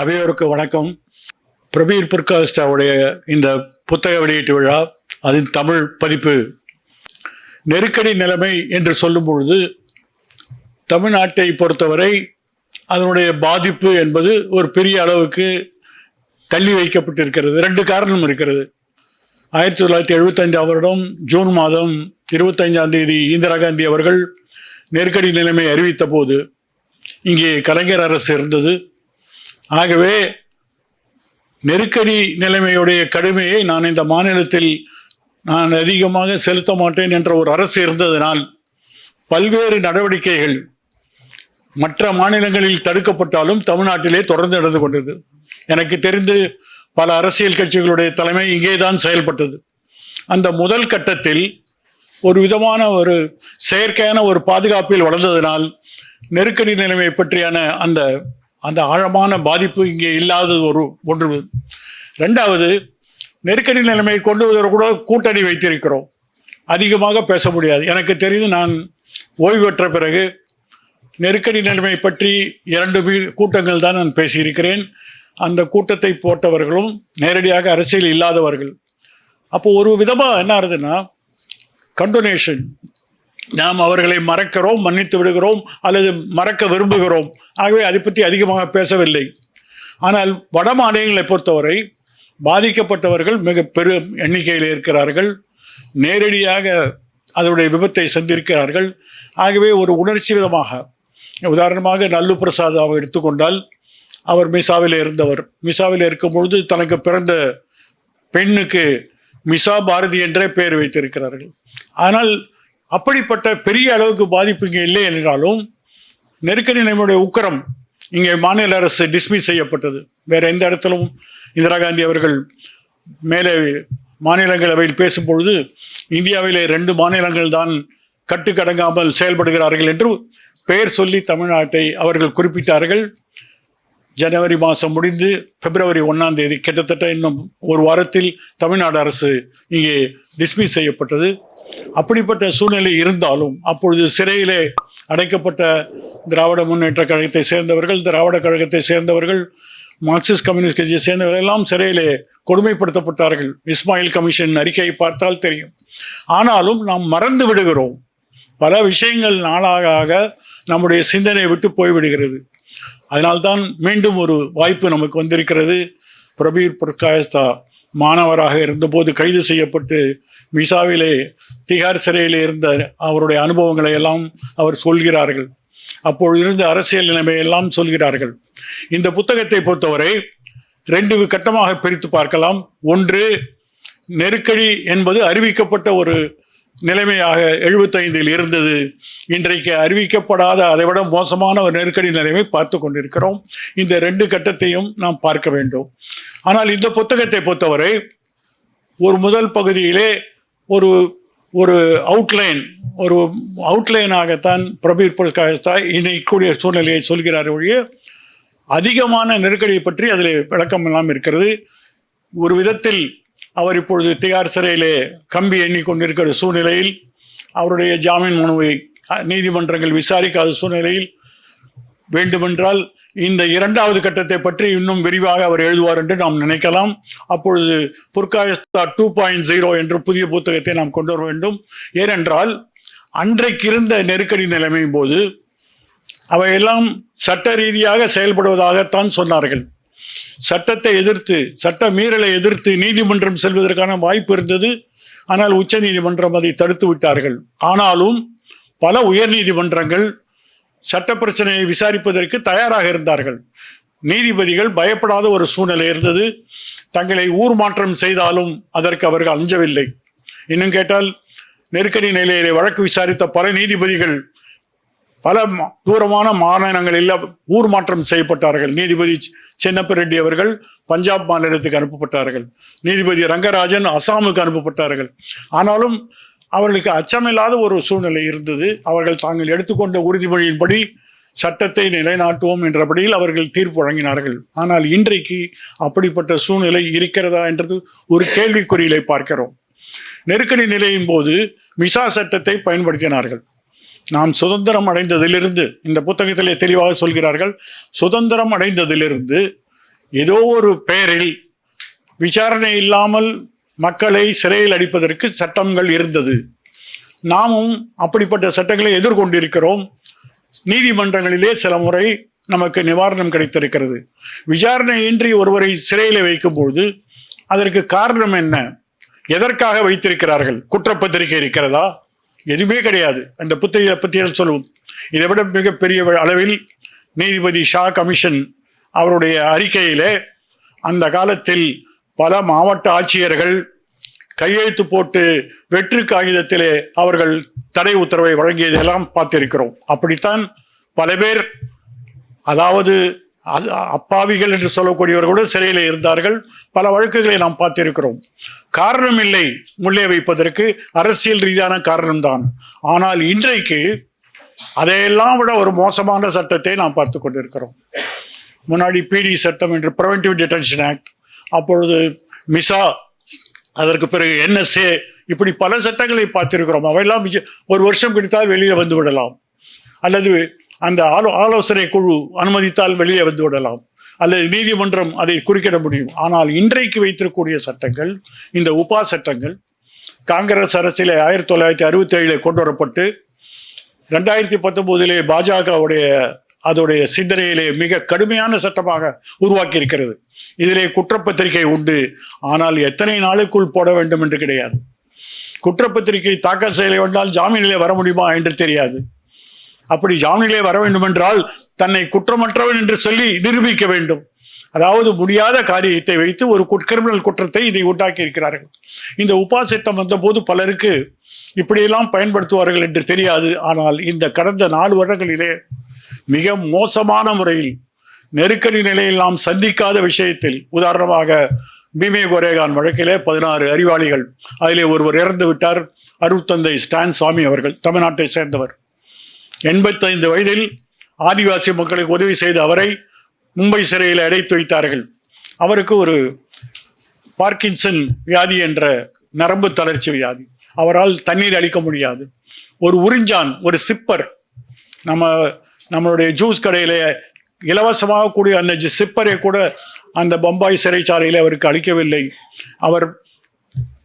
அவையோருக்கு வணக்கம். பிரபீர் புர்காஸ்டாவுடைய இந்த புத்தக வெளியீட்டு விழா அதன் தமிழ் பதிப்பு. நெருக்கடி நிலைமை என்று சொல்லும் பொழுது தமிழ்நாட்டை பொறுத்தவரை அதனுடைய பாதிப்பு என்பது ஒரு பெரிய அளவுக்கு தள்ளி வைக்கப்பட்டிருக்கிறது. ரெண்டு காரணம் இருக்கிறது. ஆயிரத்தி தொள்ளாயிரத்தி எழுபத்தஞ்சாம் வருடம் ஜூன் மாதம் இருபத்தஞ்சாம் தேதி இந்திரா காந்தி அவர்கள் நெருக்கடி நிலைமை அறிவித்த போது இங்கே கலைஞர் அரசு இருந்தது. ஆகவே நெருக்கடி நிலைமையுடைய கடுமையை நான் இந்த மாநிலத்தில் நான் அதிகமாக செலுத்த மாட்டேன் என்ற ஒரு அரசு இருந்ததனால் பல்வேறு நடவடிக்கைகள் மற்ற மாநிலங்களில் தடுக்கப்பட்டாலும் தமிழ்நாட்டிலே தொடர்ந்து நடந்து கொண்டது. எனக்கு தெரிந்து பல அரசியல் கட்சிகளுடைய தலைமை இங்கே தான் செயல்பட்டது. அந்த முதல் கட்டத்தில் ஒரு விதமான ஒரு செயற்கையான ஒரு பாதுகாப்பில் வளர்ந்ததினால் நெருக்கடி நிலைமை பற்றியான அந்த அந்த ஆழமான பாதிப்பு இங்கே இல்லாதது ஒரு ஒன்று. ரெண்டாவது நெருக்கடி நிலைமையை கொண்டு வருவதற்கு கூட கூட்டணி வைத்திருக்கிறோம். அதிகமாக பேச முடியாது. எனக்கு தெரிந்து நான் ஓய்வு பெற்ற பிறகு நெருக்கடி நிலைமை பற்றி இரண்டு கூட்டங்கள் தான் நான் பேசியிருக்கிறேன். அந்த கூட்டத்தை போட்டவர்களும் நேரடியாக அரசியல் இல்லாதவர்கள். அப்போ ஒரு விதமாக என்ன ஆகுதுன்னா கண்டோனேஷன் நாம் அவர்களை மறக்கிறோம் மன்னித்து விடுகிறோம் அல்லது மறக்க விரும்புகிறோம். ஆகவே அதை பற்றி அதிகமாக பேசவில்லை. ஆனால் வட மாநிலங்களை பொறுத்தவரை பாதிக்கப்பட்டவர்கள் மிக பெரும் எண்ணிக்கையில் இருக்கிறார்கள். நேரடியாக அதனுடைய விபத்தை சந்திருக்கிறார்கள் ஆகவே ஒரு உணர்ச்சி விதமாக உதாரணமாக நல்லு பிரசாதாவை எடுத்துக்கொண்டால் அவர் மிசாவில் இருந்தவர். மிசாவில் இருக்கும் பொழுது தனக்கு பிறந்த பெண்ணுக்கு மிசா பாரதி என்றே பெயர் வைத்திருக்கிறார்கள். ஆனால் அப்படிப்பட்ட பெரிய அளவுக்கு பாதிப்பு இங்கே இல்லை என்றாலும் நெருக்கடி நிலைமையுடைய உக்கரம் இங்கே மாநில அரசு டிஸ்மிஸ் செய்யப்பட்டது. வேற எந்த இடத்திலும் இந்திரா காந்தி அவர்கள் மேலே மாநிலங்களவையில் பேசும்பொழுது இந்தியாவிலே ரெண்டு மாநிலங்கள் தான் கட்டுக்கடங்காமல் செயல்படுகிறார்கள் என்று பெயர் சொல்லி தமிழ்நாட்டை அவர்கள் குறிப்பிட்டார்கள். ஜனவரி மாதம் முடிந்து பிப்ரவரி ஒன்றாம் தேதி கிட்டத்தட்ட இன்னும் ஒரு வாரத்தில் தமிழ்நாடு அரசு இங்கே டிஸ்மிஸ் செய்யப்பட்டது. அப்படிப்பட்ட சூழ்நிலை இருந்தாலும் அப்பொழுது சிறையிலே அடைக்கப்பட்ட திராவிட முன்னேற்ற கழகத்தை சேர்ந்தவர்கள் திராவிட கழகத்தை சேர்ந்தவர்கள் மார்க்சிஸ்ட் கம்யூனிஸ்ட் கட்சியை சேர்ந்தவர்கள் எல்லாம் சிறையிலே கொடுமைப்படுத்தப்பட்டார்கள். இஸ்மாயில் கமிஷன் அறிக்கையை பார்த்தால் தெரியும். ஆனாலும் நாம் மறந்து விடுகிறோம். பல விஷயங்கள் நாளாக ஆக நம்முடைய சிந்தனை விட்டு போய்விடுகிறது. அதனால்தான் மீண்டும் ஒரு வாய்ப்பு நமக்கு வந்திருக்கிறது. பிரபீர் பிரகாஷ்தா மாணவராக இருந்தபோது கைது செய்யப்பட்டு விசாவிலே திகார் சிறையில் இருந்த அவருடைய அனுபவங்களை எல்லாம் அவர் சொல்கிறார்கள். அப்பொழுது இருந்த அரசியல் நிலைமையெல்லாம் சொல்கிறார்கள். இந்த புத்தகத்தை பொறுத்தவரை ரெண்டு கட்டமாக பிரித்து பார்க்கலாம். ஒன்று நெருக்கடி என்பது அறிவிக்கப்பட்ட ஒரு நிலைமையாக எழுபத்தைந்தில் இருந்தது. இன்றைக்கு அறிவிக்கப்படாத அதைவிட மோசமான ஒரு நெருக்கடி நிலைமை பார்த்து கொண்டிருக்கிறோம். இந்த ரெண்டு கட்டத்தையும் நாம் பார்க்க வேண்டும். ஆனால் இந்த புத்தகத்தை பொறுத்தவரை ஒரு முதல் பகுதியிலே ஒரு ஒரு அவுட்லைன் ஒரு அவுட்லைனாகத்தான் பிரபீர் பிரகாஷ்தா இன்னைக்கூடிய சூழ்நிலையை சொல்கிறார் ஒழிய அதிகமான நெருக்கடியை பற்றி அதில் விளக்கம் எல்லாம் இருக்கிறது. ஒரு விதத்தில் அவர் இப்பொழுது திகார் சிறையிலே கம்பி எண்ணிக்கொண்டிருக்கிற சூழ்நிலையில் அவருடைய ஜாமீன் மனுவை நீதிமன்றங்கள் விசாரிக்காத சூழ்நிலையில் வேண்டுமென்றால் இந்த இரண்டாவது கட்டத்தை பற்றி இன்னும் விரிவாக அவர் எழுதுவார் என்று நாம் நினைக்கலாம். அப்பொழுது புர்காயஸ்தா டூ பாயிண்ட் ஜீரோ என்ற புதிய புத்தகத்தை நாம் கொண்டு வர வேண்டும். ஏனென்றால் அன்றைக்கு இருந்த நெருக்கடி நிலைமையின் போது அவையெல்லாம் சட்ட ரீதியாக செயல்படுவதாகத்தான் சொன்னார்கள். சட்டத்தை எதிர்த்து சட்ட மீறலை எதிர்த்து நீதிமன்றம் செல்வதற்கான வாய்ப்பு இருந்தது. ஆனால் உச்ச நீதிமன்றம் அதை தடுத்து விட்டார்கள். ஆனாலும் பல உயர் நீதிமன்றங்கள் சட்ட பிரச்சனையை விசாரிப்பதற்கு தயாராக இருந்தார்கள். நீதிபதிகள் பயப்படாத ஒரு சூழ்நிலை இருந்தது. தங்களை ஊர் மாற்றம் செய்தாலும் அதற்கு அவர்கள் அஞ்சவில்லை. இன்னும் கேட்டால் நெருக்கடி நிலையிலே வழக்கு விசாரித்த பல நீதிபதிகள் பல ம- தூரமான மாநிலங்களில் ஊர் மாற்றம் செய்யப்பட்டார்கள். நீதிபதி சி- சின்னப்ப ரெட்டி அவர்கள் பஞ்சாப் மாநிலத்துக்கு அனுப்பப்பட்டார்கள். நீதிபதி ரங்கராஜன் அசாமுக்கு அனுப்பப்பட்டார்கள். ஆனாலும் அவர்களுக்கு அச்சமில்லாத ஒரு சூழ்நிலை இருந்தது. அவர்கள் தாங்கள் எடுத்துக்கொண்ட உறுதிமொழியின்படி சட்டத்தை நிலைநாட்டுவோம் என்றபடியில் அவர்கள் தீர்ப்பு வழங்கினார்கள். ஆனால் இன்றைக்கு அப்படிப்பட்ட சூழ்நிலை இருக்கிறதா என்றது ஒரு கேள்விக்குறியலை பார்க்கிறோம். நெருக்கடி நிலையின் போது மிசா சட்டத்தை பயன்படுத்தினார்கள். நாம் சுதந்திரம் அடைந்ததிலிருந்து இந்த புத்தகத்திலே தெளிவாக சொல்கிறார்கள் சுதந்திரம் அடைந்ததிலிருந்து ஏதோ ஒரு பெயரில் விசாரணை இல்லாமல் மக்களை சிறையில் அடிப்பதற்கு சட்டங்கள் இருந்தது. நாமும் அப்படிப்பட்ட சட்டங்களை எதிர்கொண்டிருக்கிறோம். நீதிமன்றங்களிலே சில முறை நமக்கு நிவாரணம் கிடைத்திருக்கிறது. விசாரணையின்றி ஒருவரை சிறையில் வைக்கும்பொழுது அதற்கு காரணம் என்ன? எதற்காக வைத்திருக்கிறார்கள்? குற்றப்பத்திரிகை இருக்கிறதா? எதுவுமே கிடையாது. அந்த புத்தகத்தை பற்றி சொல்லுவோம். இதை விட மிகப்பெரிய அளவில் நீதிபதி ஷா கமிஷன் அவருடைய அறிக்கையிலே அந்த காலத்தில் பல மாவட்ட ஆட்சியர்கள் கையெழுத்து போட்டு வெற்று காகிதத்திலே அவர்கள் தடை உத்தரவை வழங்கியதெல்லாம் பார்த்திருக்கிறோம். அப்படித்தான் பல பேர் அதாவது அது அப்பாவிகள் என்று சொல்லக்கூடியவர்கள் கூட சிறையில் இருந்தார்கள். பல வழக்குகளை நாம் பார்த்திருக்கிறோம். காரணம் இல்லை முள்ளே வைப்பதற்கு அரசியல் ரீதியான காரணம்தான். ஆனால் இன்றைக்கு அதையெல்லாம் விட ஒரு மோசமான சட்டத்தை நாம் பார்த்து கொண்டிருக்கிறோம். முன்னாடி பிடி சட்டம் என்று ப்ரிவென்டிவ் டிடென்ஷன் ஆக்ட் அப்பொழுது மிசா அதற்கு பிறகு என்எஸ்ஏ இப்படி பல சட்டங்களை பார்த்திருக்கிறோம். அவையெல்லாம் ஒரு வருஷம் கிடைத்தால் வெளியே வந்து விடலாம். அல்லது அந்த ஆலோ ஆலோசனை குழு அனுமதித்தால் வெளியே வந்து விடலாம். அல்லது நீதிமன்றம் அதை குறிக்கிட முடியும். ஆனால் இன்றைக்கு வைத்திருக்கக்கூடிய சட்டங்கள் இந்த உபா சட்டங்கள் காங்கிரஸ் அரசிலே ஆயிரத்தி தொள்ளாயிரத்தி அறுபத்தி ஏழில் கொண்டு வரப்பட்டு ரெண்டாயிரத்தி பத்தொம்போதிலே பாஜகவுடைய அதோடைய சிந்தனையிலே மிக கடுமையான சட்டமாக உருவாக்கி இருக்கிறது இதிலே குற்றப்பத்திரிகை உண்டு. ஆனால் எத்தனை நாளுக்குள் போட வேண்டும் என்று கிடையாது. குற்றப்பத்திரிகை தாக்கல் செய்ய வேண்டால் ஜாமீனிலே வர முடியுமா என்று தெரியாது. அப்படி ஜாமீனிலே வர வேண்டும் என்றால் தன்னை குற்றமற்றவன் என்று சொல்லி நிரூபிக்க வேண்டும். அதாவது முடியாத காரியத்தை வைத்து ஒரு குட்- கிரிமினல் குற்றத்தை இதை உண்டாக்கி இருக்கிறார்கள் இந்த உபா சட்டம் வந்தபோது பலருக்கு இப்படியெல்லாம் பயன்படுத்துவார்கள் என்று தெரியாது. ஆனால் இந்த கடந்த நாலு வருடங்களிலே மிக மோசமான முறையில் நெருக்கடி நிலையில் நாம் சந்திக்காத விஷயத்தில் உதாரணமாக பீமே கோரேகான் வழக்கிலே பதினாறு அறிவாளிகள் அதிலே ஒருவர் இறந்து விட்டார். அருட்தந்தை ஸ்டான் சாமி அவர்கள் தமிழ்நாட்டை சேர்ந்தவர். எண்பத்தைந்து வயதில் ஆதிவாசி மக்களுக்கு உதவி செய்த அவரை மும்பை சிறையில் அடைத்து வைத்தார்கள். அவருக்கு ஒரு பார்க்கின்சன் வியாதி என்ற நரம்பு தளர்ச்சி வியாதி. அவரால் தண்ணீர் அளிக்க முடியாது. ஒரு உறிஞ்சான் ஒரு சிப்பர். நம்ம நம்மளுடைய ஜூஸ் கடையில் இலவசமாக கூடிய அந்த சிப்பரை கூட அந்த பம்பாய் சிறைச்சாலையில் அவருக்கு அளிக்கவில்லை. அவர்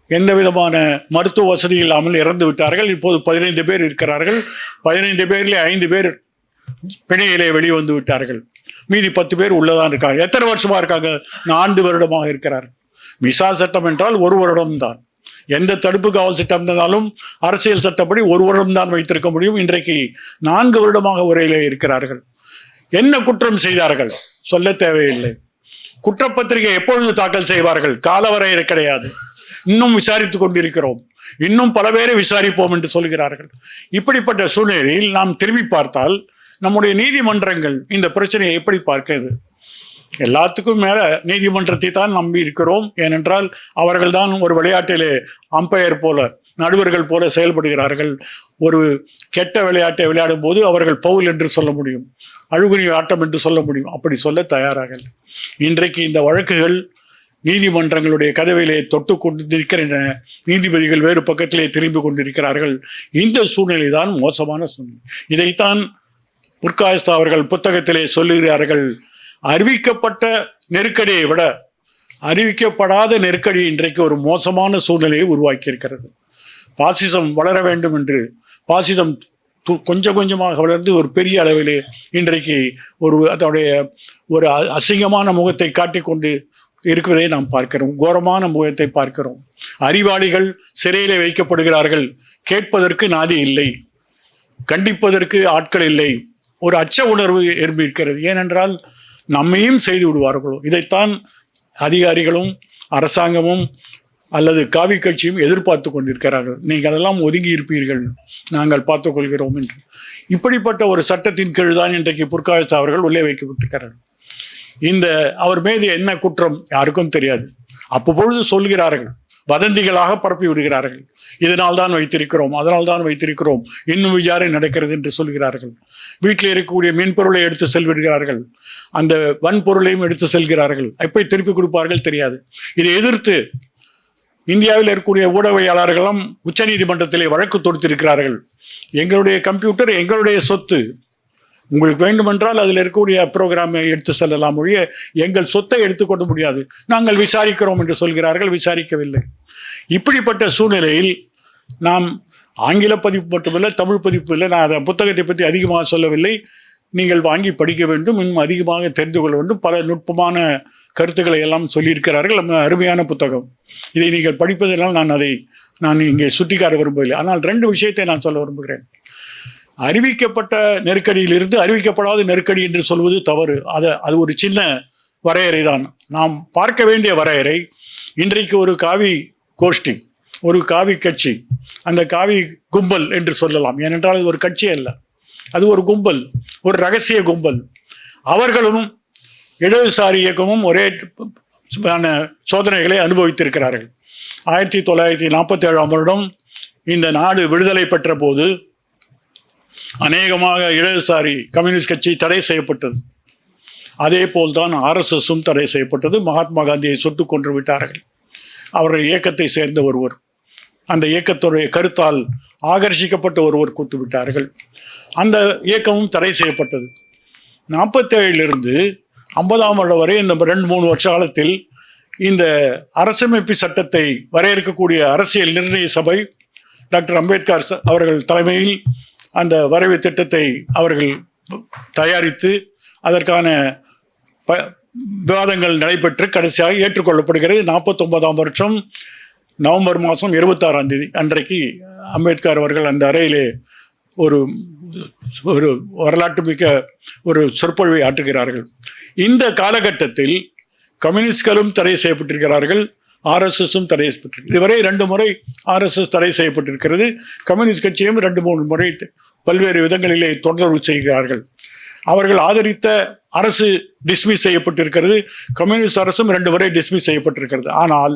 எந்த விதமான மருத்துவ வசதி இல்லாமல் இறந்து விட்டார்கள். இப்போது பதினைந்து பேர் இருக்கிறார்கள். பதினைந்து பேரில் ஐந்து பேர் பிணையிலே வெளிவந்து விட்டார்கள். மீதி பத்து பேர் உள்ளதான் இருக்காங்க. எத்தனை வருஷமா இருக்காங்க? நான்கு வருடமாக இருக்கிறார்கள் மிசா சட்டம் என்றால் ஒரு வருடம் தான் எந்த தடுப்பு காவல் சட்டம் இருந்தாலும் அரசியல் சட்டப்படி ஒரு வருடம் தான் வைத்திருக்க முடியும். இன்றைக்கு நான்கு வருடமாக உரையிலே இருக்கிறார்கள். என்ன குற்றம் செய்தார்கள்? சொல்ல தேவையில்லை. குற்றப்பத்திரிகை எப்பொழுது தாக்கல் செய்வார்கள்? காலவரையறை கிடையாது. இன்னும் விசாரித்துக் கொண்டிருக்கிறோம். இன்னும் பல பேரை விசாரிப்போம் என்று சொல்கிறார்கள். இப்படிப்பட்ட சூழ்நிலையில் நாம் திரும்பி பார்த்தால் நம்முடைய நீதிமன்றங்கள் இந்த பிரச்சனையை எப்படி பார்க்கிறது? எல்லாத்துக்கும் மேல நீதிமன்றத்தை தான் நம்பி இருக்கிறோம். ஏனென்றால் அவர்கள்தான் ஒரு விளையாட்டிலே அம்பையர் போல நடுவர்கள் போல செயல்படுகிறார்கள். ஒரு கெட்ட விளையாட்டை விளையாடும் போது அவர்கள் பவுல் என்று சொல்ல முடியும். அழுகுனி ஆட்டம் என்று சொல்ல முடியும். அப்படி சொல்ல தயாராக இன்றைக்கு இந்த வழக்குகள் நீதிமன்றங்களுடைய கதவிலே தொட்டு கொண்டிருக்கின்றன. நீதிபதிகள் வேறு பக்கத்திலே திரும்பி கொண்டிருக்கிறார்கள். இந்த சூழ்நிலை தான் மோசமான சூழ்நிலை. இதைத்தான் முர்காயஸ்தா அவர்கள் புத்தகத்திலே சொல்லுகிறார்கள் அறிவிக்கப்பட்ட நெருக்கடியை விட அறிவிக்கப்படாத நெருக்கடி இன்றைக்கு ஒரு மோசமான சூழ்நிலையை உருவாக்கியிருக்கிறது. பாசிசம் வளர வேண்டும் என்று பாசிசம் கொஞ்சம் கொஞ்சமாக வளர்ந்து ஒரு பெரிய அளவிலே இன்றைக்கு ஒரு அதனுடைய ஒரு அ- அசிங்கமான முகத்தை காட்டிக்கொண்டு இருக்கிறதை நாம் பார்க்கிறோம். கோரமான முகத்தை பார்க்கிறோம். அறிவாளிகள் சிறையில் வைக்கப்படுகிறார்கள். கேட்பதற்கு நாதி இல்லை. கண்டிப்பதற்கு ஆட்கள் இல்லை. ஒரு அச்ச உணர்வு ஏற்படுகிறது ஏனென்றால் நம்மையும் செய்து விடுவார்களோ. இதைத்தான் அதிகாரிகளும் அரசாங்கமும் அல்லது காவி கட்சியும் எதிர்பார்த்து கொண்டிருக்கிறார்கள். நீங்கள் அதெல்லாம் ஒதுங்கி இருப்பீர்கள். நாங்கள் பார்த்துக்கொள்கிறோம் என்று. இப்படிப்பட்ட ஒரு சட்டத்தின் கீழ் தான் இன்றைக்கு புற்காயத்து அவர்கள் உள்ளே வைக்கப்பட்டிருக்கிறார்கள். இந்த அவர் மீது என்ன குற்றம் யாருக்கும் தெரியாது. அப்பொழுது சொல்கிறார்கள் வதந்திகளாக பரப்பி விடுகிறார்கள். இதனால் தான் வைத்திருக்கிறோம். அதனால் தான் வைத்திருக்கிறோம். இன்னும் விசாரணை நடக்கிறது என்று சொல்கிறார்கள். வீட்டில் இருக்கக்கூடிய மென்பொருளை எடுத்து செல்விடுகிறார்கள். அந்த வன்பொருளையும் எடுத்து செல்கிறார்கள். எப்போ திருப்பி கொடுப்பார்கள் தெரியாது. இதை எதிர்த்து இந்தியாவில் இருக்கக்கூடிய ஊடகவியலாளர்களும் உச்சநீதிமன்றத்திலே வழக்கு தொடுத்திருக்கிறார்கள். எங்களுடைய கம்ப்யூட்டர் எங்களுடைய சொத்து உங்களுக்கு வேண்டுமென்றால் அதில் இருக்கக்கூடிய ப்ரோக்ராமை எடுத்து செல்லலாம் ஒழிய எங்கள் சொத்தை எடுத்துக்கொள்ள முடியாது. நாங்கள் விசாரிக்கிறோம் என்று சொல்கிறார்கள் விசாரிக்கவில்லை. இப்படிப்பட்ட சூழ்நிலையில் நாம் ஆங்கில பதிப்பு மட்டுமல்ல தமிழ் பதிப்பு இல்லை நான் அந்த புத்தகத்தை பற்றி அதிகமாக சொல்லவில்லை. நீங்கள் வாங்கி படிக்க வேண்டும் இன்னும் அதிகமாக தெரிந்து கொள்ள வேண்டும். பல நுட்பமான கருத்துக்களை எல்லாம் சொல்லியிருக்கிறார்கள். நம்ம அருமையான புத்தகம். இதை நீங்கள் படிப்பதனால் நான் அதை நான் இங்கே சுட்டிக்காட்ட விரும்பவில்லை. ஆனால் ரெண்டு விஷயத்தை நான் சொல்ல விரும்புகிறேன். அறிவிக்கப்பட்ட நெருக்கடியிலிருந்து அறிவிக்கப்படாத நெருக்கடி என்று சொல்வது தவறு. அது அது ஒரு சின்ன வரையறை தான். நாம் பார்க்க வேண்டிய வரையறை இன்றைக்கு ஒரு காவி கோஷ்டி ஒரு காவி கட்சி அந்த காவி கும்பல் என்று சொல்லலாம். ஏனென்றால் அது ஒரு கட்சி அல்ல. அது ஒரு கும்பல் ஒரு ரகசிய கும்பல். அவர்களும் இடதுசாரி இயக்கமும் ஒரே சோதனைகளை அனுபவித்திருக்கிறார்கள். ஆயிரத்தி தொள்ளாயிரத்தி நாற்பத்தி ஏழாம் வருடம் இந்த நாடு விடுதலை பெற்ற போது அநேகமாக இடதுசாரி கம்யூனிஸ்ட் கட்சி தடை செய்யப்பட்டது. அதே போல்தான் ஆர்எஸ்எஸும் தடை செய்யப்பட்டது. மகாத்மா காந்தியை சுட்டுக் கொன்று விட்டார்கள். அவருடைய இயக்கத்தை சேர்ந்த ஒருவர் அந்த இயக்கத்துடைய கருத்தால் ஆகர்ஷிக்கப்பட்ட ஒருவர் கூத்து விட்டார்கள். அந்த இயக்கமும் தடை செய்யப்பட்டது. நாற்பத்தேழிலிருந்து ஐம்பதாம் வருடம் வரை இந்த ரெண்டு மூணு வருஷ காலத்தில் இந்த அரசமைப்பு சட்டத்தை வரையறுக்கக்கூடிய அரசியல் நிர்ணய சபை டாக்டர் அம்பேத்கர் அவர்கள் தலைமையில் அந்த வரைவு திட்டத்தை அவர்கள் தயாரித்து அதற்கான ப விவாதங்கள் நடைபெற்று கடைசியாக ஏற்றுக்கொள்ளப்படுகிறது. நாற்பத்தொன்பதாம் வருஷம் நவம்பர் மாதம் இருபத்தாறாம் தேதி அன்றைக்கு அம்பேத்கர் அவர்கள் அந்த அறையிலே ஒரு ஒரு வரலாற்று மிக்க ஒரு சொற்பொழிவை ஆற்றுகிறார்கள் இந்த காலகட்டத்தில் கம்யூனிஸ்ட்களும் தடை செய்யப்பட்டிருக்கிறார்கள். ஆர்எஸ்எஸும் தடை செய்யப்பட்டிருக்கிறது. இதுவரை ரெண்டு முறை ஆர்எஸ்எஸ் தடை செய்யப்பட்டிருக்கிறது. கம்யூனிஸ்ட் கட்சியும் ரெண்டு மூணு முறை பல்வேறு விதங்களிலே தொந்தரவு செய்கிறார்கள். அவர்கள் ஆதரித்த அரசு டிஸ்மிஸ் செய்யப்பட்டிருக்கிறது. கம்யூனிஸ்ட் அரசும் ரெண்டு முறை டிஸ்மிஸ் செய்யப்பட்டிருக்கிறது. ஆனால்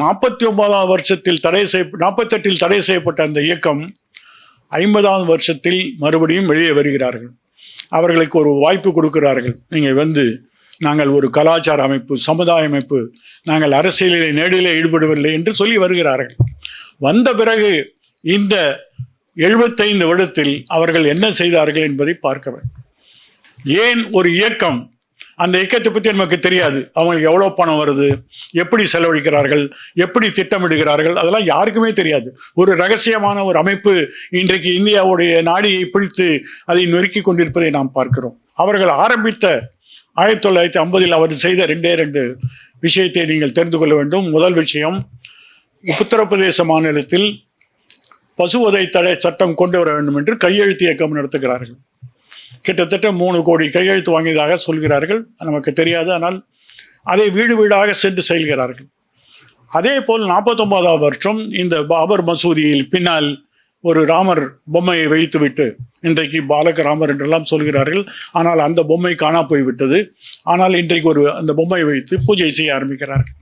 நாற்பத்தி ஒன்பதாம் வருஷத்தில் தடை செய்ய நாற்பத்தெட்டில் தடை செய்யப்பட்ட அந்த இயக்கம் ஐம்பதாம் வருஷத்தில் மறுபடியும் வெளியே வருகிறார்கள். அவர்களுக்கு ஒரு வாய்ப்பு கொடுக்கிறார்கள். நீங்கள் வந்து நாங்கள் ஒரு கலாச்சார அமைப்பு சமுதாய அமைப்பு நாங்கள் அரசியலிலே நேடிலே ஈடுபடவில்லை என்று சொல்லி வருகிறார்கள். வந்த பிறகு இந்த எழுபத்தைந்து வருடத்தில் அவர்கள் என்ன செய்தார்கள் என்பதை பார்க்க வேண்டும். ஏன் ஒரு இயக்கம் அந்த இயக்கத்தை பற்றி நமக்கு தெரியாது. அவங்களுக்கு எவ்வளோ பணம் வருது எப்படி செலவழிக்கிறார்கள் எப்படி திட்டமிடுகிறார்கள் அதெல்லாம் யாருக்குமே தெரியாது. ஒரு ரகசியமான ஒரு அமைப்பு இன்றைக்கு இந்தியாவுடைய நாடியை பிடித்து அதை நொறுக்கி கொண்டிருப்பதை நாம் பார்க்கிறோம். அவர்கள் ஆரம்பித்த ஆயிரத்தி தொள்ளாயிரத்தி ஐம்பதில் அவர் செய்த ரெண்டே ரெண்டு விஷயத்தை நீங்கள் தெரிந்து கொள்ள வேண்டும். முதல் விஷயம் உத்தரப்பிரதேச மாநிலத்தில் பசுவதை தடை சட்டம் கொண்டு வர வேண்டும் என்று கையெழுத்து இயக்கம் நடத்துகிறார்கள். கிட்டத்தட்ட மூணு கோடி கையெழுத்து வாங்கியதாக சொல்கிறார்கள். நமக்கு தெரியாது. ஆனால் அதை வீடு வீடாக சென்று செல்கிறார்கள் அதே போல் நாற்பத்தொன்பதாம் வருஷம் இந்த பாபர் மசூதியில் பின்னால் ஒரு ராமர் பொம்மையை வைத்துவிட்டு இன்றைக்கு பாலக ராமர் என்றெல்லாம் சொல்கிறார்கள். ஆனால் அந்த பொம்மை காணா போய்விட்டது. ஆனால் இன்றைக்கு ஒரு அந்த பொம்மையை வைத்து பூஜை செய்ய ஆரம்பிக்கிறார்கள்.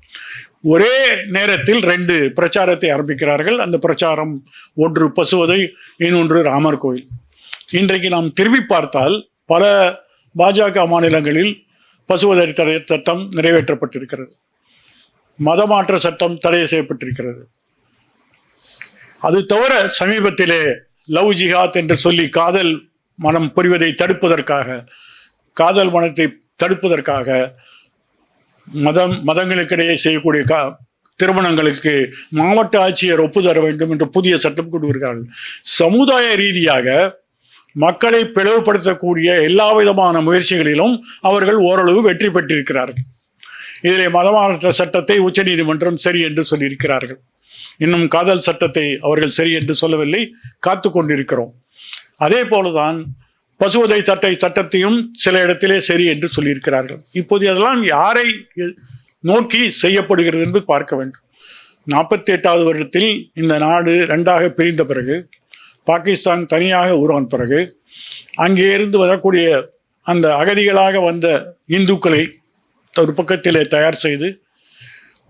ஒரே நேரத்தில் ரெண்டு பிரச்சாரத்தை ஆரம்பிக்கிறார்கள். அந்த பிரச்சாரம் ஒன்று பசுவதை இன்னொன்று ராமர் கோயில். இன்றைக்கு நாம் திரும்பி பார்த்தால் பல பாஜக மாநிலங்களில் பசுவதை தடை சட்டம் நிறைவேற்றப்பட்டிருக்கிறது. மதமாற்ற சட்டம் தடை செய்யப்பட்டிருக்கிறது. அது தவிர சமீபத்திலே லவ் ஜிஹாத் என்று சொல்லி காதல் மனம் புரிவதை தடுப்பதற்காக காதல் மனத்தை தடுப்பதற்காக மதம் மதங்களுக்கிடையே செய்யக்கூடிய கா திருமணங்களுக்கு மாவட்ட ஆட்சியர் ஒப்பு தர வேண்டும் என்று புதிய சட்டம் கொண்டு வருகிறார்கள். சமுதாய ரீதியாக மக்களை பிளவுபடுத்தக்கூடிய எல்லா விதமான முயற்சிகளிலும் அவர்கள் ஓரளவு வெற்றி பெற்றிருக்கிறார்கள். இதிலே மதமாற்ற சட்டத்தை உச்சநீதிமன்றம் சரி என்று சொல்லியிருக்கிறார்கள். இன்னும் காதல் சட்டத்தை அவர்கள் சரி என்று சொல்லவில்லை காத்து கொண்டிருக்கிறோம். அதே போலதான் பசுவதை சட்டை சட்டத்தையும் சில இடத்திலே சரி என்று சொல்லியிருக்கிறார்கள். இப்போது அதெல்லாம் யாரை நோக்கி செய்யப்படுகிறது என்று பார்க்க வேண்டும். நாற்பத்தி எட்டாவது வருடத்தில் இந்த நாடு ரெண்டாக பிரிந்த பிறகு பாகிஸ்தான் தனியாக உருவான பிறகு அங்கே இருந்து வரக்கூடிய அந்த அகதிகளாக வந்த இந்துக்களை ஒரு பக்கத்திலே தயார் செய்து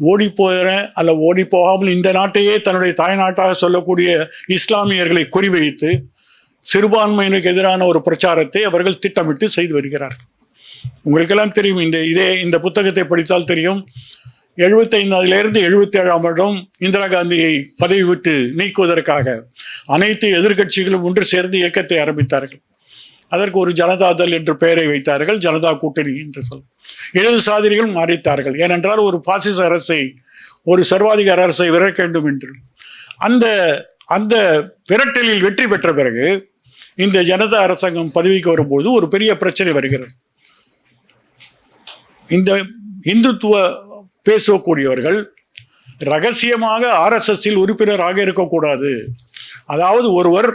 ஓடி போகிற அல்ல ஓடி போகாமல் இந்த நாட்டையே தன்னுடைய தாய்நாட்டாக சொல்லக்கூடிய இஸ்லாமியர்களை குறிவைத்து சிறுபான்மையினருக்கு எதிரான ஒரு பிரச்சாரத்தை அவர்கள் திட்டமிட்டு செய்து வருகிறார்கள். உங்களுக்கெல்லாம் தெரியும் இந்த இதே இந்த புத்தகத்தை படித்தால் தெரியும். எழுபத்தைந்திலிருந்து எழுபத்தி ஏழாம் வருடம் இந்திரா காந்தியை பதவி விட்டு நீக்குவதற்காக அனைத்து எதிர்க்கட்சிகளும் ஒன்று சேர்ந்து இயக்கத்தை ஆரம்பித்தார்கள். அதற்கு ஒரு ஜனதாதள் என்று பெயரை வைத்தார்கள் ஜனதா கூட்டணி என்று சொல் இடதுசாரிகள் மாறித்தார்கள். ஏனென்றால் ஒரு பாசிச அரசை ஒரு சர்வாதிகார அரசை விரட்ட வேண்டும் என்று. அந்த அந்த விரட்டலில் வெற்றி பெற்ற பிறகு இந்த ஜனதா அரசாங்கம் பதவிக்கு வரும்போது ஒரு பெரிய பிரச்சனை வருகிறது. இந்த இந்துத்துவ பேசக்கூடியவர்கள் ரகசியமாக ஆர்எஸ்எஸ்ஸில் உறுப்பினராக இருக்கக்கூடாது. அதாவது ஒருவர்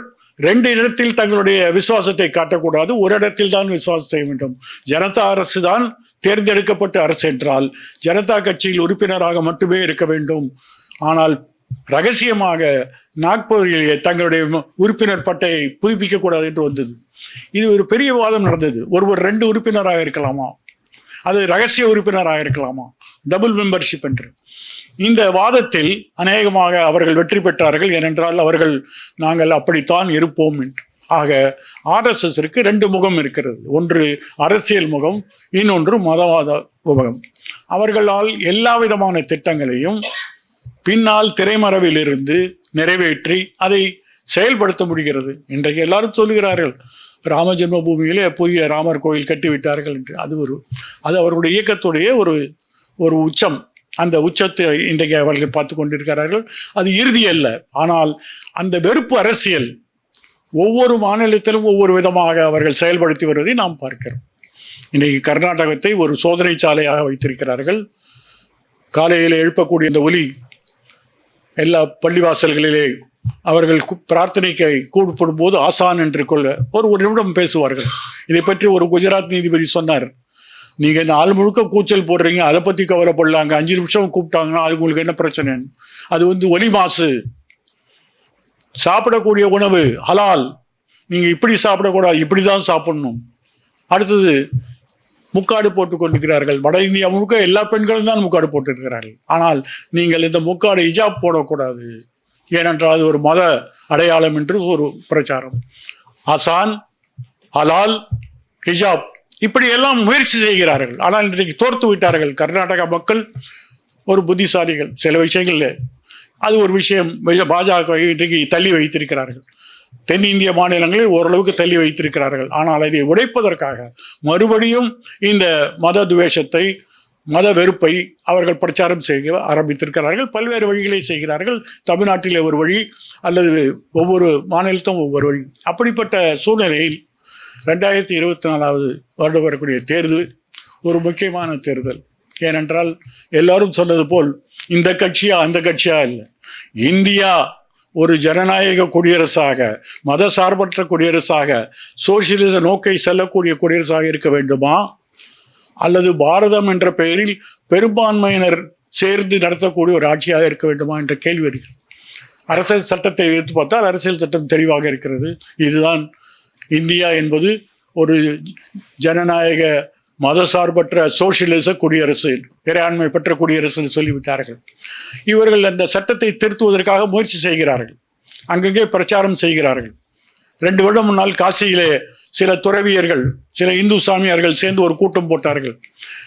ரெண்டு இடத்தில் தங்களுடைய விசுவாசத்தை காட்டக்கூடாது ஒரு இடத்தில் தான் விசுவாசம் செய்ய வேண்டும். ஜனதா அரசு தான் தேர்ந்தெடுக்கப்பட்ட அரசு என்றால் ஜனதா கட்சியில் உறுப்பினராக மட்டுமே இருக்க வேண்டும். ஆனால் ரகசியமாக நாக்பூரில் தங்களுடைய உறுப்பினர் பட்டையை புதுப்பிக்க கூடாது என்று வந்தது. இது ஒரு பெரிய வாதம் நடந்தது. ஒருவர் ரெண்டு உறுப்பினராக இருக்கலாமா? அது ரகசிய உறுப்பினராக இருக்கலாமா? டபுள் மெம்பர்ஷிப் என்று. இந்த வாதத்தில் அநேகமாக அவர்கள் வெற்றி பெற்றார்கள். ஏனென்றால் அவர்கள் நாங்கள் அப்படித்தான் இருப்போம் என்று. ஆக ஆர்எஸ்எஸ்ற்கு ரெண்டு முகம் இருக்கிறது. ஒன்று அரசியல் முகம் இன்னொன்று மதவாத முகம். அவர்களால் எல்லா விதமான திட்டங்களையும் பின்னால் திரைமறைவில் இருந்து நிறைவேற்றி அதை செயல்படுத்த முடிகிறது இன்றைக்கு எல்லாரும் சொல்லுகிறார்கள் ராம ஜென்மபூமியிலே புதிய ராமர் கோயில் கட்டிவிட்டார்கள் என்று. அது ஒரு அது அவர்களுடைய இயக்கத்துடைய ஒரு ஒரு உச்சம். அந்த உச்சத்தை இன்றைக்கு அவர்கள் பார்த்து கொண்டிருக்கிறார்கள். அது இறுதி அல்ல. ஆனால் அந்த வெறுப்பு அரசியல் ஒவ்வொரு மாநிலத்திலும் ஒவ்வொரு விதமாக அவர்கள் செயல்படுத்தி வருவதை நாம் பார்க்கிறோம். இன்றைக்கு கர்நாடகத்தை ஒரு சோதனை சாலையாக வைத்திருக்கிறார்கள். காலையில் எழுப்பக்கூடிய இந்த ஒலி எல்லா பள்ளிவாசல்களிலே அவர்கள் பிரார்த்தனைக்கை பிரார்த்தனைக்கு போது ஆசான் என்று கொள்ள ஒரு ஒரு நிமிடம் பேசுவார்கள். இதை பற்றி ஒரு குஜராத் நீதிபதி சொன்னார். நீங்கள் நாள் முழுக்க கூச்சல் போடுறீங்க அதை பற்றி கவலைப்படலாங்க. அஞ்சு நிமிஷம் கூப்பிட்டாங்கன்னா அது உங்களுக்கு என்ன பிரச்சனை? அது வந்து ஒலி மாசு. சாப்பிடக்கூடிய உணவு ஹலால். நீங்கள் இப்படி சாப்பிடக்கூடாது இப்படி தான் சாப்பிடணும். அடுத்தது முக்காடு போட்டுக் கொண்டிருக்கிறார்கள் வட இந்தியா முழுக்க எல்லா பெண்களும் தான் முக்காடு போட்டிருக்கிறார்கள். ஆனால் நீங்கள் இந்த முக்காடு ஹிஜாப் போடக்கூடாது. ஏனென்றால் அது ஒரு மத அடையாளம் என்று ஒரு பிரச்சாரம். அசான் ஹலால் ஹிஜாப் இப்படி எல்லாம் முயற்சி செய்கிறார்கள். ஆனால் இன்றைக்கு தோர்த்து விட்டார்கள். கர்நாடகா மக்கள் ஒரு புத்திசாலிகள். சில விஷயங்கள்ல அது ஒரு விஷயம். பாஜக இன்றைக்கு தள்ளி வைத்திருக்கிறார்கள். தென்னிந்திய மாநிலங்களில் ஓரளவுக்கு தள்ளி வைத்திருக்கிறார்கள். ஆனால் அதை உடைப்பதற்காக மறுபடியும் இந்த மத துவேஷத்தை மத வெறுப்பை அவர்கள் பிரச்சாரம் செய்ய ஆரம்பித்திருக்கிறார்கள். பல்வேறு வழிகளை செய்கிறார்கள். தமிழ்நாட்டிலே ஒரு வழி அல்லது ஒவ்வொரு மாநிலத்தும் ஒவ்வொரு வழி. அப்படிப்பட்ட சூழ்நிலையில் ரெண்டாயிரத்தி இருபத்தி நாலாவது வருடம் வரக்கூடிய தேர்தல் ஒரு முக்கியமான தேர்தல். ஏனென்றால் எல்லாரும் சொன்னது போல் இந்த கட்சியா அந்த கட்சியா இல்லை. இந்தியா ஒரு ஜனநாயக குடியரசாக மத சார்பற்ற குடியரசாக சோசியலிச நோக்கை செல்லக்கூடிய குடியரசாக இருக்க வேண்டுமா? அல்லது பாரதம் என்ற பெயரில் பெரும்பான்மையினர் சேர்ந்து நடத்தக்கூடிய ஒரு ஆட்சியாக இருக்க வேண்டுமா என்ற கேள்வி இருக்கிறது அரசியல் சட்டத்தை எடுத்து பார்த்தால் அரசியல் சட்டம் தெளிவாக இருக்கிறது. இதுதான் இந்தியா என்பது ஒரு ஜனநாயக மதசார்பற்ற சோசியலிச குடியரசு இறையாண்மை பெற்ற குடியரசுன்னு சொல்லிவிட்டார்கள். இவர்கள் அந்த சட்டத்தை திருத்துவதற்காக முயற்சி செய்கிறார்கள். அங்கங்கே பிரச்சாரம் செய்கிறார்கள். ரெண்டு வருடம் முன்னால் காசியிலே சில துறவியர்கள் சில இந்து சாமியார்கள் சேர்ந்து ஒரு கூட்டம் போட்டார்கள்.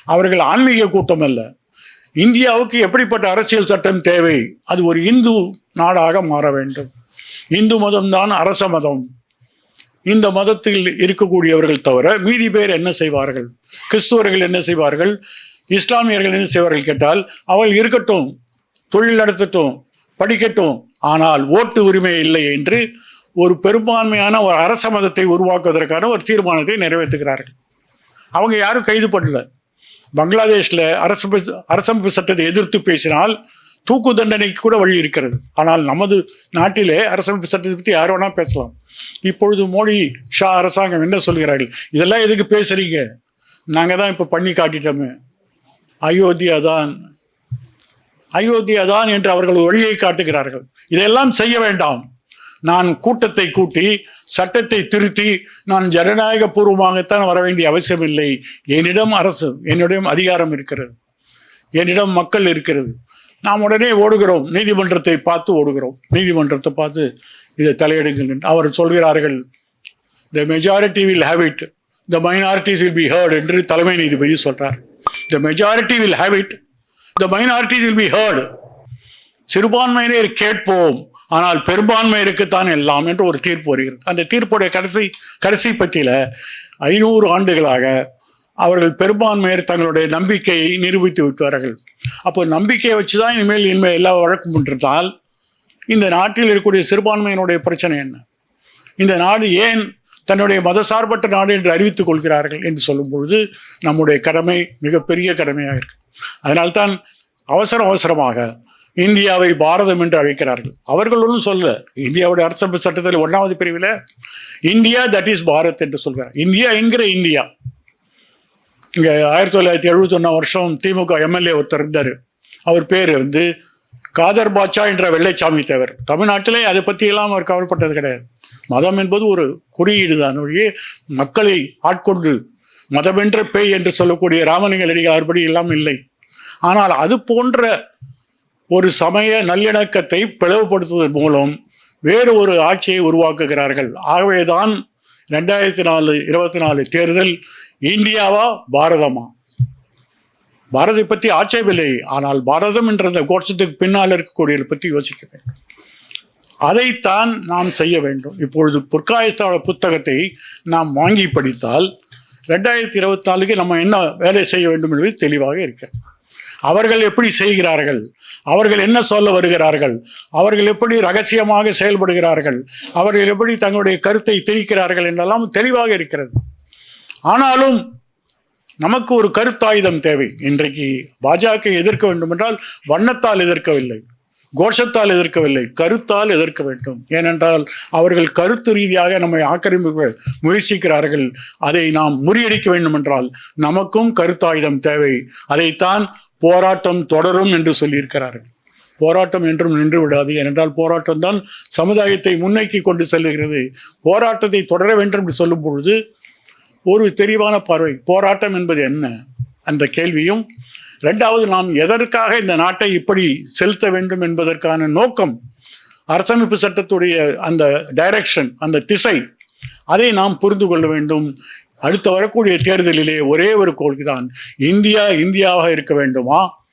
அவர்கள் ஆன்மீக கூட்டம் அல்ல. இந்தியாவுக்கு எப்படிப்பட்ட அரசியல் சட்டம் தேவை? அது ஒரு இந்து நாடாக மாற வேண்டும். இந்து மதம்தான் அரச மதம். இந்த மதத்தில் இருக்கக்கூடியவர்கள் தவிர மீதி பேர் என்ன செய்வார்கள்? கிறிஸ்துவர்கள் என்ன செய்வார்கள்? இஸ்லாமியர்கள் என்ன செய்வார்கள் கேட்டால் அவள் இருக்கட்டும் தொழில் நடத்தட்டும் படிக்கட்டும் ஆனால் ஓட்டு உரிமை இல்லை என்று ஒரு பெரும்பான்மையான ஒரு அரச மதத்தை உருவாக்குவதற்கான ஒரு தீர்மானத்தை நிறைவேற்றுகிறார்கள். அவங்க யாரும் கைது பண்ணல. பங்களாதேஷில் அரசு அரசமைப்பு சட்டத்தை எதிர்த்து பேசினால் தூக்கு தண்டனைக்கு கூட வழி இருக்கிறது. ஆனால் நமது நாட்டிலே அரசமைப்பு சட்டத்தை பற்றி யார் வேணால் பேசலாம். இப்பொழுது மோடி ஷா அரசாங்கம் என்ன சொல்கிறார்கள்? இதெல்லாம் எதுக்கு பேசுறீங்க? நாங்கள் தான் இப்போ பண்ணி காட்டிட்டோமே. அயோத்தியா தான். அயோத்தியா தான் என்று அவர்கள் வழியை காட்டுகிறார்கள். இதையெல்லாம் செய்ய வேண்டாம். நான் கூட்டத்தை கூட்டி சட்டத்தை திருத்தி நான் ஜனநாயக பூர்வமாகத்தான் வர வேண்டிய அவசியம் இல்லை. என்னிடம் அரசு என்னிடம் அதிகாரம் இருக்கிறது. என்னிடம் மக்கள் இருக்கிறது. நாம் உடனே ஓடுகிறோம். நீதிமன்றத்தை பார்த்து ஓடுகிறோம். நீதிமன்றத்தை பார்த்து இதை தலையிடுங்கள் அவர் சொல்கிறார்கள் the majority will have it the minorities will be hurt என்று தலைமை நீதிபதி சொல்றார். The majority will have it the minorities will be hurt சிறுபான்மையினர் கேட்போம். ஆனால் பெரும்பான்மையருக்குத்தான் எல்லாம் என்று ஒரு தீர்ப்பு வருகிறது. அந்த தீர்ப்புடைய கடைசி கடைசி பற்றியில் ஐநூறு ஆண்டுகளாக அவர்கள் பெரும்பான்மையர் தங்களுடைய நம்பிக்கையை நிரூபித்து விட்டார்கள். அப்போ நம்பிக்கையை வச்சு தான் இனிமேல் இனிமேல் எல்லா வழக்கும் பண்ணிருந்தால் இந்த நாட்டில் இருக்கக்கூடிய சிறுபான்மையினுடைய பிரச்சனை என்ன? இந்த நாடு ஏன் தன்னுடைய மதசார்பற்ற நாடு என்று அறிவித்துக் கொள்கிறார்கள் என்று சொல்லும் பொழுது நம்முடைய கடமை மிகப்பெரிய கடமையாக இருக்கு. அதனால்தான் அவசர அவசரமாக இந்தியாவை பாரதம் என்று அழைக்கிறார்கள். அவர்கள் ஒன்றும் சொல்ல இந்தியாவுடைய அரசமைப்பு சட்டத்தில் ஒன்றாவது பிரிவில் இந்தியா தட் இஸ் பாரத் என்று சொல்கிறார். இந்தியா என்கிற இந்தியா. இங்கே ஆயிரத்தி தொள்ளாயிரத்தி எழுபத்தொன்னாம் வருஷம் திமுக எம்எல்ஏ ஒருத்தர் இருந்தார். அவர் பேர் வந்து காதர் பாட்சா என்ற வெள்ளைச்சாமி தேவர். தமிழ்நாட்டிலே அதை பற்றியெல்லாம் அவர் கவலைப்பட்டது கிடையாது. மதம் என்பது ஒரு குறியீடு தான். ஒழிய மக்களை ஆட்கொண்டு மதமென்ற பேய் என்று சொல்லக்கூடிய ராமலிங்க அடிகளார்படி எல்லாம் இல்லை. ஆனால் அது போன்ற ஒரு சமய நல்லிணக்கத்தை பிளவுபடுத்துவதன் மூலம் வேறு ஒரு ஆட்சியை உருவாக்குகிறார்கள். ஆகவேதான் ரெண்டாயிரத்தி நாலு இருபத்தி நாலு தேர்தல் இந்தியாவா பாரதமா? பாரதை பற்றி ஆட்சேபில்லை. ஆனால் பாரதம் என்ற அந்த கோஷத்துக்கு பின்னால் இருக்கக்கூடியதை பற்றி யோசிக்கிறேன். அதைத்தான் நாம் செய்ய வேண்டும். இப்பொழுது புற்காயஸ்தாவோட புத்தகத்தை நாம் வாங்கி படித்தால் ரெண்டாயிரத்தி இருபத்தி நாலுக்கு நம்ம என்ன வேலை செய்ய வேண்டும் என்பது தெளிவாக இருக்கிறது. அவர்கள் எப்படி செய்கிறார்கள்? அவர்கள் என்ன சொல்ல வருகிறார்கள்? அவர்கள் எப்படி ரகசியமாக செயல்படுகிறார்கள்? அவர்கள் எப்படி தங்களுடைய கருத்தை திரிக்கிறார்கள் என்றெல்லாம் தெளிவாக இருக்கிறது. ஆனாலும் நமக்கு ஒரு கருத்தாயுதம் தேவை. இன்றைக்கு பாஜக எதிர்க்க வேண்டுமென்றால் வண்ணத்தால் எதிர்க்கவில்லை கோஷத்தால் எதிர்க்கவில்லை கருத்தால் எதிர்க்க வேண்டும். ஏனென்றால் அவர்கள் கருத்து ரீதியாக நம்மை ஆக்கிரமிக்க முயற்சிக்கிறார்கள். அதை நாம் முறியடிக்க வேண்டுமென்றால் நமக்கும் கருத்தாயுதம் தேவை. அதைத்தான் போராட்டம் தொடரும் என்று சொல்லியிருக்கிறார்கள். போராட்டம் என்றும் நின்று விடாது. ஏனென்றால் போராட்டம் தான் சமுதாயத்தை முன்னோக்கி கொண்டு செல்கிறது போராட்டத்தை தொடர வேண்டும் என்று சொல்லும் பொழுது ஒரு தெளிவான பார்வை. போராட்டம் என்பது என்ன? அந்த கேள்வியும் ரெண்டாவது நாம் எதற்காக இந்த நாட்டை இப்படி செலுத்த வேண்டும் என்பதற்கான நோக்கம் அரசமைப்பு சட்டத்துடைய அந்த டைரக்ஷன் அந்த திசை அதை நாம் புரிந்து கொள்ள வேண்டும். அடுத்து வரக்கூடிய தேர்தலிலே ஒரே ஒரு கோரிக்கைதான் இந்தியா இந்தியாவாக இருக்க வேண்டுமா?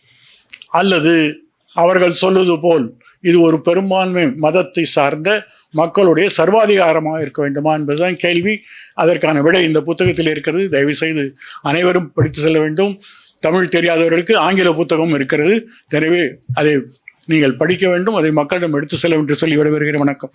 அல்லது அவர்கள் சொல்வது போல் இது ஒரு பெரும்பான்மை மதத்தை சார்ந்த மக்களுடைய சர்வாதிகாரமாக இருக்க வேண்டுமா என்பதுதான் கேள்வி. அதற்கான விடை இந்த புத்தகத்தில் இருக்கிறது. தயவு செய்து அனைவரும் படித்து செல்ல வேண்டும். தமிழ் தெரியாதவர்களுக்கு ஆங்கில புத்தகம் இருக்கிறது. எனவே அதை நீங்கள் படிக்க வேண்டும். அதை மக்களிடம் எடுத்து செல்ல வேண்டும் என்று சொல்லி விடைபெறுகிறேன். வணக்கம்.